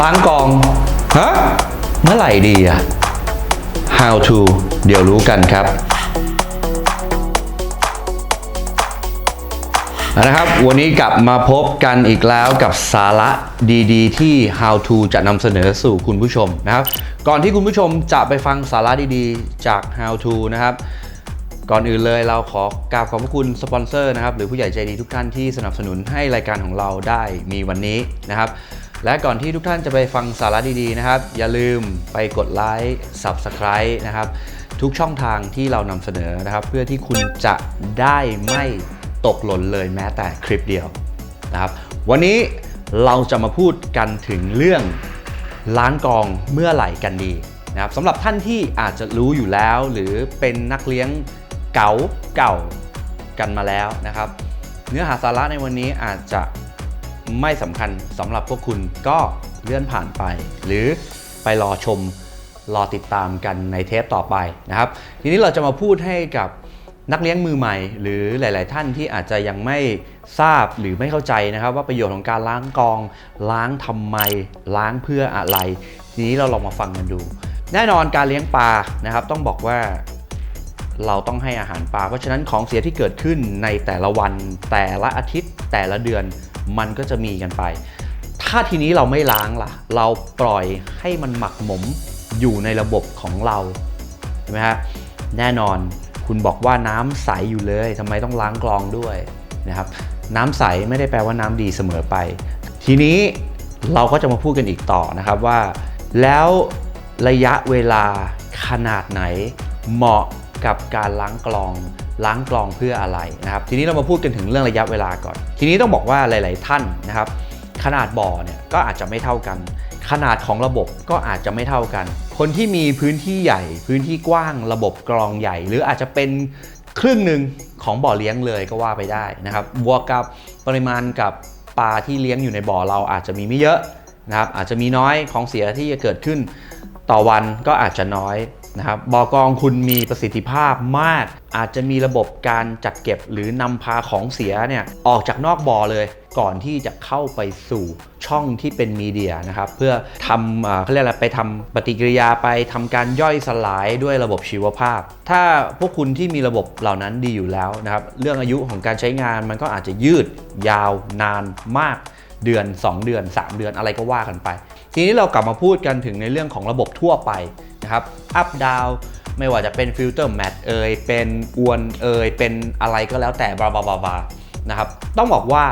ล้างกอง ฮะ เมื่อไหร่ดีอะ how to เดี๋ยวรู้กันครับนะครับวันนี้กลับมาพบกันอีกแล้วกับสาระดีๆ ที่ How to จะนำเสนอสู่คุณผู้ชมนะครับ ก่อนที่คุณผู้ชมจะไปฟังสาระดีๆ จาก How to นะครับ ก่อนอื่นเลยเราขอกราบขอบพระคุณสปอนเซอร์นะครับหรือผู้ใหญ่ใจดีทุกท่านที่สนับสนุนให้รายการของเราได้มีวันนี้นะครับ และก่อนที่ทุกท่านจะไปฟังสาระดีๆนะครับ อย่าลืมไปกดไลค์ Subscribe นะครับทุกช่องทางที่เรานำเสนอนะครับ เพื่อที่คุณจะได้ไม่ตกหล่นเลยแม้แต่คลิปเดียวนะครับ วันนี้เราจะมาพูดกันถึงเรื่องล้างกองเมื่อไหร่กันดีนะครับสำหรับท่านที่อาจจะรู้อยู่แล้ว หรือเป็นนักเลี้ยงเก๋าเก่ากันมาแล้วนะครับ เนื้อหาสาระในวันนี้อาจจะ ไม่สำคัญสำหรับพวกคุณก็เลื่อนผ่านไป หรือไปรอชมรอติดตามกันในเทปต่อไปนะครับ ทีนี้เราจะมาพูดให้กับนักเลี้ยงมือใหม่ หรือหลาย ๆ ท่านที่อาจจะยังไม่ทราบหรือไม่เข้าใจนะครับ ว่าประโยชน์ของการล้างกอง ล้างทำไม ล้างเพื่ออะไร ทีนี้เราลองมาฟังกันดู แน่นอนการเลี้ยงปลานะครับ ต้องบอกว่าเราต้องให้อาหารปลาเพราะฉะนั้นของเสียที่เกิดขึ้นในแต่ละวันแต่ละอาทิตย์แต่ละเดือน มันก็จะมีกันไป ถ้าทีนี้เราไม่ล้างล่ะ เราปล่อยให้มันหมักหมมอยู่ในระบบของเราใช่ไหมฮะแน่นอนคุณบอกว่าน้ำใสอยู่เลยทำไมต้องล้างกรองด้วยนะครับน้ำใสไม่ได้แปลว่าน้ำดีเสมอไป ทีนี้เราก็จะมาพูดกันอีกต่อนะครับว่า แล้วระยะเวลาขนาดไหนเหมาะกับการล้างกรอง ล้างกรองเพื่ออะไรนะครับ ทีนี้เรามาพูดกันถึงเรื่องระยะเวลาก่อน ทีนี้ต้องบอกว่าหลาย ๆ ท่านนะครับ ขนาดบ่อเนี่ยก็อาจจะไม่เท่ากัน ขนาดของระบบก็อาจจะไม่เท่ากัน คนที่มีพื้นที่ใหญ่ พื้นที่กว้างระบบกรองใหญ่ หรืออาจจะเป็นครึ่งหนึ่งของบ่อเลี้ยงเลยก็ว่าไปได้นะครับบวกกับปริมาณกับปลาที่เลี้ยงอยู่ในบ่อเราอาจจะมีไม่เยอะนะครับอาจจะมีน้อยของเสียที่จะเกิดขึ้นต่อวันก็อาจจะน้อย นะครับบอกองคุณมีประสิทธิภาพมาก อาจจะมีระบบการจัดเก็บหรือนำพาของเสียเนี่ยออกจากนอกบ่อเลย ก่อนที่จะเข้าไปสู่ช่องที่เป็นมีเดียนะครับเพื่อทำเขาเรียกอะไรไปทำปฏิกิริยาไปทำการย่อยสลายด้วยระบบชีวภาพ ถ้าพวกคุณที่มีระบบเหล่านั้นดีอยู่แล้วนะครับเรื่องอายุของการใช้งานมันก็อาจจะยืดยาวนานมากเดือน 2 เดือน 3 เดือนอะไรก็ว่ากันไป ทีนี้เรากลับมาพูดกันถึงในเรื่องของระบบทั่วไป นะครับอัพดาวไม่ว่าจะเป็นฟิลเตอร์แมทเอยเป็นอวนเอยเป็นอะไรก็แล้วแต่บลาบลาบลาบลานะครับต้องบอกว่า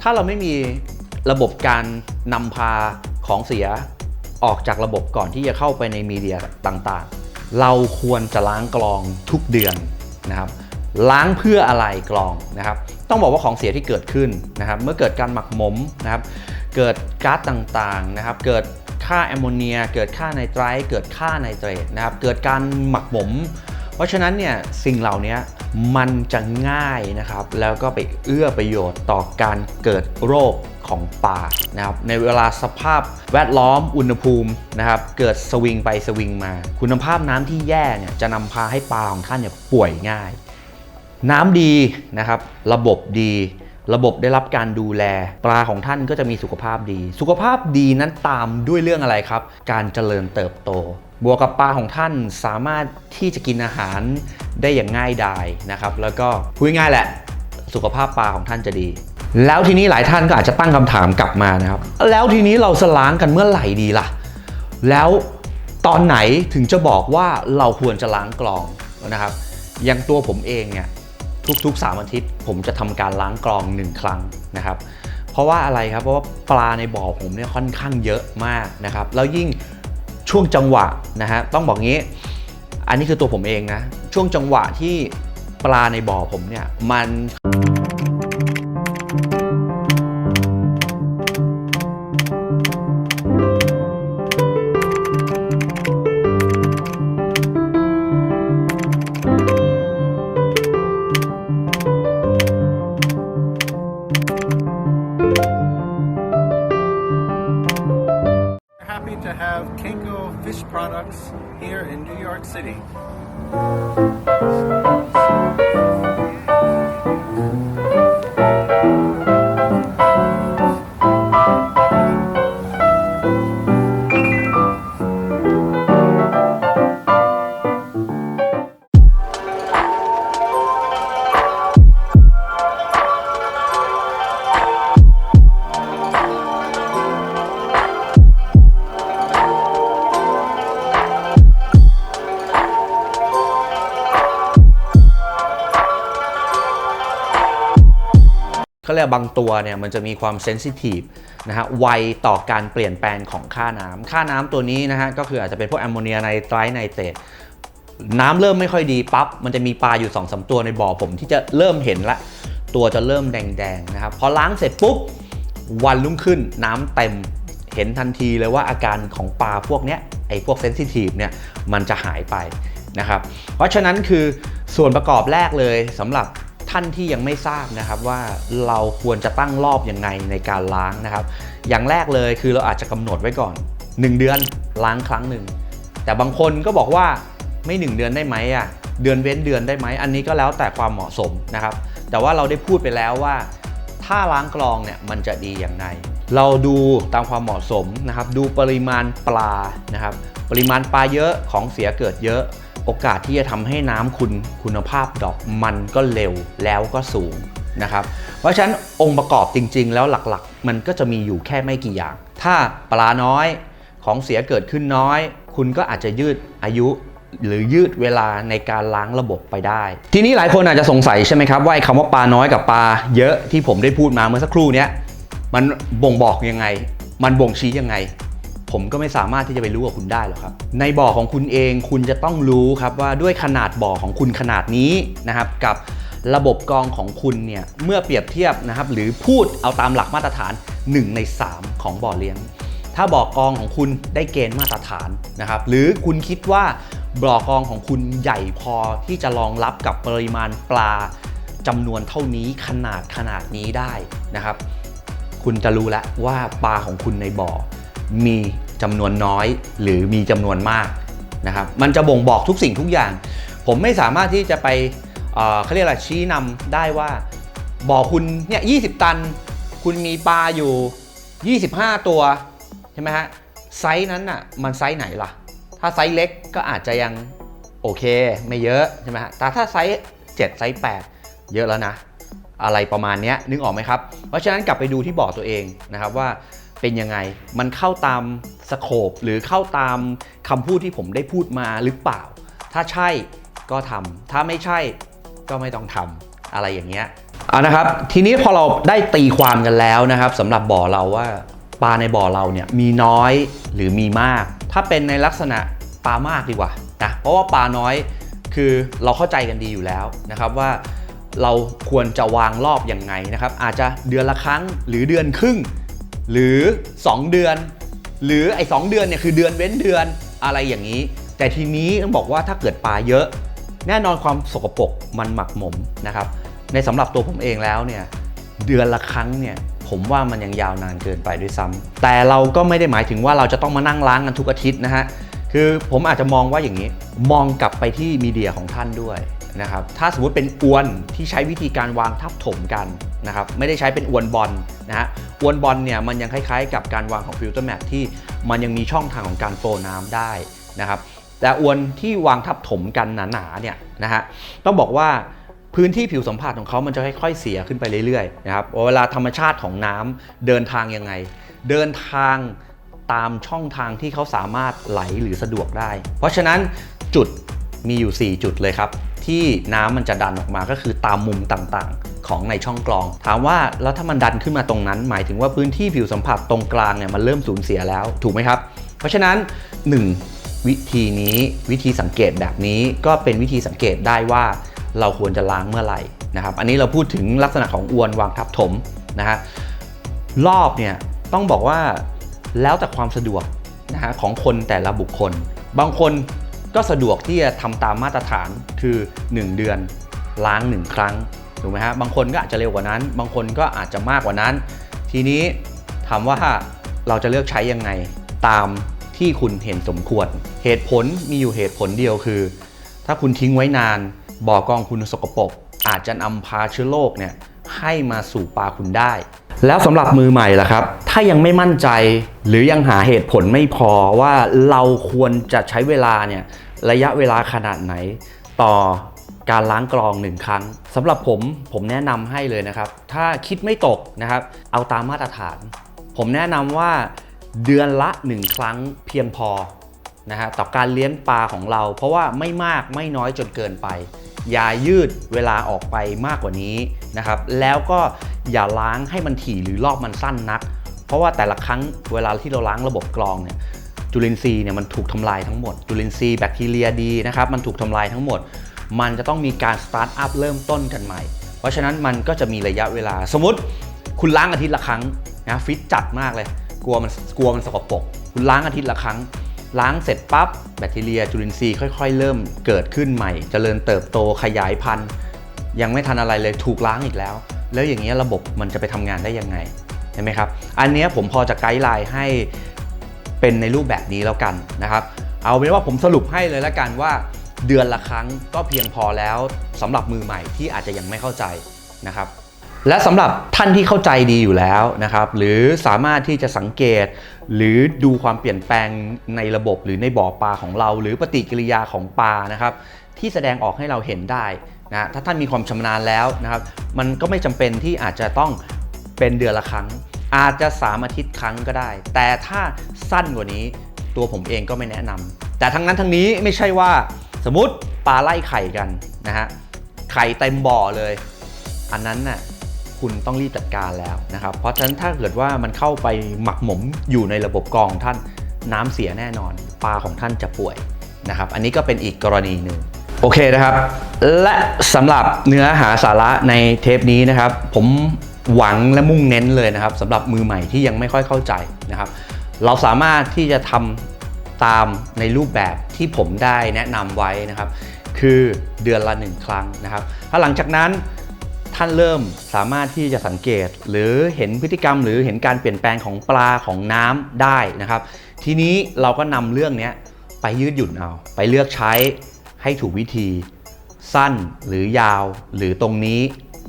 ถ้าเราไม่มีระบบการนำพาของเสียออกจากระบบก่อนที่จะเข้าไปในมีเดียต่างๆ เราควรจะล้างกรองทุกเดือนนะครับล้างเพื่ออะไรกรองนะครับต้องบอกว่าของเสียที่เกิดขึ้นนะครับเมื่อเกิดการหมักหมมนะครับเกิดก๊าซต่างๆนะครับเกิด ค่าแอมโมเนีย เกิดค่าไนไตรท์เกิดค่าไนเตรตนะครับ เกิดการหมักหมม เพราะฉะนั้นเนี่ยสิ่งเหล่านี้มันจะง่ายนะครับ แล้วก็ไปเอื้อประโยชน์ต่อการเกิดโรคของปลานะครับในเวลาสภาพแวดล้อมอุณหภูมินะครับเกิดสวิงไปสวิงมา คุณภาพน้ำที่แย่เนี่ยจะนำพาให้ปลาของท่านเนี่ยป่วยง่าย น้ำดีนะครับระบบดี ระบบได้รับการดูแล ปลาของท่านก็จะมีสุขภาพดี สุขภาพดีนั้นตามด้วยเรื่องอะไรครับ การเจริญเติบโต บวกกับปลาของท่านสามารถที่จะกินอาหารได้อย่างง่ายดายนะครับ แล้วก็พูดง่ายแหละ สุขภาพปลาของท่านจะดี แล้วทีนี้หลายท่านก็อาจจะตั้งคำถามกลับมานะครับ แล้วทีนี้เราสล้างกันเมื่อไหร่ดีล่ะ แล้วตอนไหนถึงจะบอกว่าเราควรจะล้างกรองนะครับ อย่างตัวผมเองเนี่ย ทุกๆ 3 อาทิตย์ ผมจะทำการล้างกรอง 1 ครั้งนะครับเพราะว่าอะไรครับเพราะว่าปลาในบ่อผมเนี่ยค่อนข้างเยอะมากนะครับแล้วยิ่งช่วงจังหวะนะฮะต้องบอกงี้ อันนี้คือตัวผมเองนะช่วงจังหวะที่ปลาในบ่อผมเนี่ยมัน City. บางตัวเนี่ยมันจะมีความเซนซิทีฟนะฮะไวต่อการเปลี่ยนแปลงของค่าน้ำค่าน้ำตัวนี้นะฮะก็คืออาจจะเป็นพวกแอมโมเนียไนไตรไนเตรตน้ำเริ่มไม่ค่อยดีปั๊บมันจะมีปลาอยู่2อสตัวในบ่อผมที่จะเริ่มเห็นละ ตัวจะเริ่มแดงๆนะครับพอล้างเสร็จปุ๊บวันรุ่งขึ้นน้ำเต็มเห็นทันทีเลยว่าอาการของปลาพวกเนี้ยไอ้พวกเซนซิทีฟเนี่ยมันจะหายไปนะครับเพราะฉะนั้นคือส่วนประกอบแรกเลยสำหรับ ท่านที่ยังไม่ทราบนะครับว่าเราควรจะตั้งรอบยังไงในการล้างนะครับ อย่างแรกเลยคือเราอาจจะกำหนดไว้ก่อน 1 เดือนล้างครั้งหนึ่งแต่บางคนก็บอกว่าไม่ 1 เดือนได้ไหมอะเดือนเว้นเดือนได้ไหมอันนี้ก็แล้วแต่ความเหมาะสมนะครับ แต่ว่าเราได้พูดไปแล้วว่า ถ้าล้างกรองเนี่ยมันจะดีอย่างไรเราดูตามความเหมาะสมนะครับ ดูปริมาณปลานะครับ ปริมาณปลาเยอะของเสียเกิดเยอะ โอกาสที่จะทำให้น้ำคุณคุณภาพดอกมันก็เร็วแล้วก็สูงนะครับ เพราะฉะนั้นองค์ประกอบจริง ๆ แล้วหลักๆ มันก็จะมีอยู่แค่ไม่กี่อย่าง ถ้าปลาน้อยของเสียเกิดขึ้นน้อย คุณก็อาจจะยืดอายุหรือยืดเวลาในการล้างระบบไปได้ ทีนี้หลายคนอาจจะสงสัยใช่ไหมครับว่าคำว่าปลาน้อยกับปลาเยอะที่ผมได้พูดมาเมื่อสักครู่นี้มันบ่งบอกยังไง มันบ่งชี้ยังไง ผมก็ไม่สามารถที่จะไปรู้กับคุณได้หรอกครับ ในบ่อของคุณเองคุณจะต้องรู้ครับว่าด้วยขนาดบ่อของคุณขนาดนี้นะครับกับระบบกรองของคุณเนี่ยเมื่อเปรียบเทียบนะครับหรือพูดเอาตามหลักมาตรฐาน 1 ใน 3 ของบ่อเลี้ยง ถ้าบ่อกองของคุณได้เกณฑ์มาตรฐานนะครับหรือคุณคิดว่าบ่อกองของคุณใหญ่พอที่จะรองรับกับปริมาณปลาจำนวนเท่านี้ขนาดขนาดนี้ได้นะครับ คุณจะรู้แล้วว่าปลาของคุณในบ่อ มีจำนวนน้อยหรือมีจำนวนมากนะครับมันจะบ่งบอกทุกสิ่งทุกอย่าง ผมไม่สามารถที่จะไปเขาเรียกอะไรชี้นำได้ว่าบ่อคุณเนี่ย20ตัน คุณมีปลาอยู่ 25 ตัวใช่ไหมฮะไซส์นั้นน่ะมันไซส์ไหนล่ะ ถ้าไซส์เล็กก็อาจจะยังโอเคไม่เยอะใช่ไหมฮะแต่ถ้าไซส์7ไซส์8 เยอะแล้วนะ อะไรประมาณนี้นึกออกไหมครับ เพราะฉะนั้นกลับไปดูที่บ่อตัวเองนะครับว่า เป็นยังไง มันเข้าตามสโคปหรือเข้าตามคำพูดที่ผมได้พูดมาหรือเปล่า ถ้าใช่ก็ทำถ้าไม่ใช่ก็ไม่ต้องทำอะไรอย่างเงี้ยเอานะครับทีนี้พอเราได้ตีความกันแล้วนะครับสำหรับบ่อเราว่าปลาในบ่อเราเนี่ยมีน้อยหรือมีมาก ถ้าเป็นในลักษณะปลามากดีกว่านะเพราะว่าปลาน้อยคือเราเข้าใจกันดีอยู่แล้วนะครับว่าเราควรจะวางรอบยังไงนะครับ อาจจะเดือนละครั้งหรือเดือนครึ่ง หรือ 2 เดือน หรือไอ้สเดือนเนี่ยคือเดือนเว้นเดือนอะไรอย่างนี้ แต่ทีนี้ต้องบอกว่าถ้าเกิดปลาเยอะ แน่นอนความสกปรกมันหมักหมมนะครับ ในสำหรับตัวผมเองแล้วเนี่ยเดือนละครั้งเนี่ยผมว่ามันยังยาวนานเกินไปด้วยซ้ำแต่เราก็ไม่ได้หมายถึงว่าเราจะต้องมานั่งล้างกันทุกอาทิตย์นะฮะคือผมอาจจะมองว่าอย่างนี้ มองกลับไปที่มีเดียของท่านด้วย นะครับถ้าสมมติเป็นอวนที่ใช้วิธีการวางทับถมกันนะครับไม่ได้ใช้เป็นอวนบอลนะฮะอวนบอลเนี่ยมันยังคล้ายๆ กับการวางของฟิลเตอร์แมทที่มันยังมีช่องทางของการโฟลน้ำได้นะครับแต่อวนที่วางทับถมกันหนาๆเนี่ยนะฮะต้องบอกว่าพื้นที่ผิวสัมผัสของเขามันจะค่อยๆเสียขึ้นไปเรื่อยๆนะครับเวลาธรรมชาติของน้ำเดินทางยังไง เดินทางตามช่องทางที่เขาสามารถไหลหรือสะดวกได้ เพราะฉะนั้นจุดมีอยู่ 4 จุดเลยครับ ที่น้ำมันจะดันออกมาก็คือตามมุมต่างๆ ของในช่องกรอง ถามว่าแล้วถ้ามันดันขึ้นมาตรงนั้น หมายถึงว่าพื้นที่ผิวสัมผัสตรงกลางเนี่ยมันเริ่มสูญเสียแล้วถูกไหมครับ เพราะฉะนั้น 1 วิธีนี้วิธีสังเกตแบบนี้ก็เป็นวิธีสังเกตได้ว่าเราควรจะล้างเมื่อไหร่นะครับ อันนี้เราพูดถึงลักษณะของอวนวางทับถมนะฮะรอบเนี่ยต้องบอกว่าแล้วแต่ความสะดวกนะฮะของคนแต่ละบุคคล บางคน ก็สะดวกที่จะทำตามมาตรฐานคือ 1 เดือนล้าง 1 ครั้งถูกไหมฮะบางคนก็อาจจะเร็วกว่านั้น บางคนก็อาจจะมากกว่านั้น ทีนี้ถามว่าเราจะเลือกใช้ยังไงตามที่คุณเห็นสมควร เหตุผลมีอยู่เหตุผลเดียวคือ ถ้าคุณทิ้งไว้นานบ่อกองคุณสกปรกอาจจะนำพาเชื้อโรคเนี่ยให้มาสู่ปลาคุณได้ แล้วสำหรับมือใหม่ล่ะครับ ถ้ายังไม่มั่นใจหรือยังหาเหตุผลไม่พอว่าเราควรจะใช้เวลาเนี่ย ระยะเวลาขนาดไหน ต่อการล้างกรองหนึ่งครั้งสำหรับผมผมแนะนำให้เลยนะครับ ถ้าคิดไม่ตกนะครับ เอาตามมาตรฐาน ผมแนะนำว่าเดือนละ 1 ครั้งเพียงพอนะฮะต่อการเลี้ยงปลาของเรา เพราะว่าไม่มากไม่น้อยจนเกินไป อย่ายืดเวลาออกไปมากกว่านี้นะครับ แล้วก็อย่าล้างให้มันถี่หรือรอบมันสั้นนัก เพราะว่าแต่ละครั้งเวลาที่เราล้างระบบกรองเนี่ย จุลินทรีย์เนี่ยมันถูกทำลายทั้งหมด จุลินทรีย์แบคทีเรียดีนะครับมันถูกทำลายทั้งหมด มันจะต้องมีการสตาร์ทอัพเริ่มต้นกันใหม่ เพราะฉะนั้นมันก็จะมีระยะเวลา สมมติคุณล้างอาทิตย์ละครั้งนะฟิตจัดมากเลย กลัวมันกลัวมันสกปรกคุณล้างอาทิตย์ละครั้ง ล้างเสร็จปั๊บแบคทีเรียจุลินทรีย์ค่อย ๆ เริ่มเกิดขึ้นใหม่เจริญเติบโตขยายพันธุ์ยังไม่ทันอะไรเลยถูกล้างอีกแล้ว แล้วอย่างนี้ยระบบมันจะไปทำงานได้ยังไงเห็นไหมครับ อันนี้ผมพอจะไกด์ไลน์ให้ เป็นในรูปแบบนี้แล้วกันนะครับ เอาเป็นว่าผมสรุปให้เลยแล้วกันว่า เดือนละครั้งก็เพียงพอแล้วสำหรับมือใหม่ที่อาจจะยังไม่เข้าใจนะครับและสำหรับท่านที่เข้าใจดีอยู่แล้วนะครับหรือสามารถที่จะสังเกต หรือดูความเปลี่ยนแปลงในระบบหรือในบ่อปลาของเรา หรือปฏิกิริยาของปลานะครับที่แสดงออกให้เราเห็นได้นะถ้าท่านมีความชำนาญแล้วนะครับมันก็ไม่จำเป็นที่อาจจะต้องเป็นเดือนละครั้ง อาจจะ 3 อาทิตย์ครั้งก็ได้ แต่ถ้าสั้นกว่านี้ตัวผมเองก็ไม่แนะนำแต่ทั้งนั้นทั้งนี้ไม่ใช่ว่าสมมติปลาไล่ไข่กันนะฮะไข่เต็มบ่อเลย อันนั้นน่ะคุณต้องรีบจัดการแล้วนะครับ เพราะฉะนั้นถ้าเกิดว่ามันเข้าไปหมักหมมอยู่ในระบบกรองของท่านน้ำเสียแน่นอน ปลาของท่านจะป่วยนะครับ อันนี้ก็เป็นอีกกรณีหนึ่งโอเคนะครับ และสำหรับเนื้อหาสาระในเทปนี้นะครับ ผม หวังและมุ่งเน้นเลยนะครับสำหรับมือใหม่ที่ยังไม่ค่อยเข้าใจนะครับ เราสามารถที่จะทำตามในรูปแบบที่ผมได้แนะนำไว้นะครับ คือเดือนละหนึ่งครั้งนะครับ ถ้าหลังจากนั้นท่านเริ่มสามารถที่จะสังเกต หรือเห็นพฤติกรรม หรือเห็นการเปลี่ยนแปลงของปลาของน้ำได้นะครับ ทีนี้เราก็นำเรื่องนี้ไปยืดหยุ่นเอา ไปเลือกใช้ให้ถูกวิธี สั้นหรือยาว หรือตรงนี้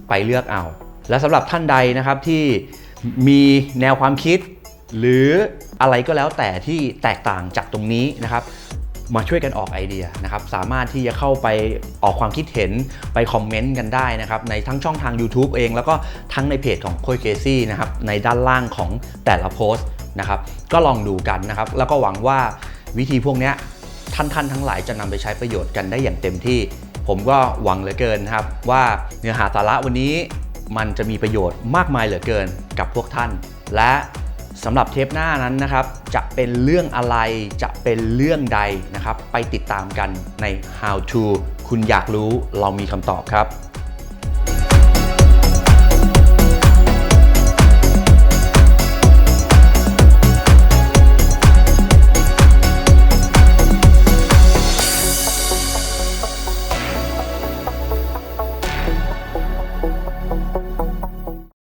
ไปเลือกเอา และสำหรับท่านใดนะครับที่มีแนวความคิด หรืออะไรก็แล้วแต่ที่แตกต่างจากตรงนี้นะครับ มาช่วยกันออกไอเดียนะครับ สามารถที่จะเข้าไปออกความคิดเห็นไปคอมเมนต์กันได้นะครับ ในทั้งช่องทาง YouTube เอง แล้วก็ทั้งในเพจของโคยเคซี่นะครับ ในด้านล่างของแต่ละโพสต์นะครับ ก็ลองดูกันนะครับ แล้วก็หวังว่าวิธีพวกนี้ท่านๆทั้งหลายจะนำไปใช้ประโยชน์กันได้อย่างเต็มที่ ผมก็หวังเหลือเกินนะครับ ว่าเนื้อหาสาระวันนี้ มันจะมีประโยชน์มากมายเหลือเกินกับพวกท่าน และสำหรับเทปหน้านั้นนะครับ จะเป็นเรื่องอะไรจะเป็นเรื่องใดนะครับ ไปติดตามกันใน How to คุณอยากรู้เรามีคำตอบครับ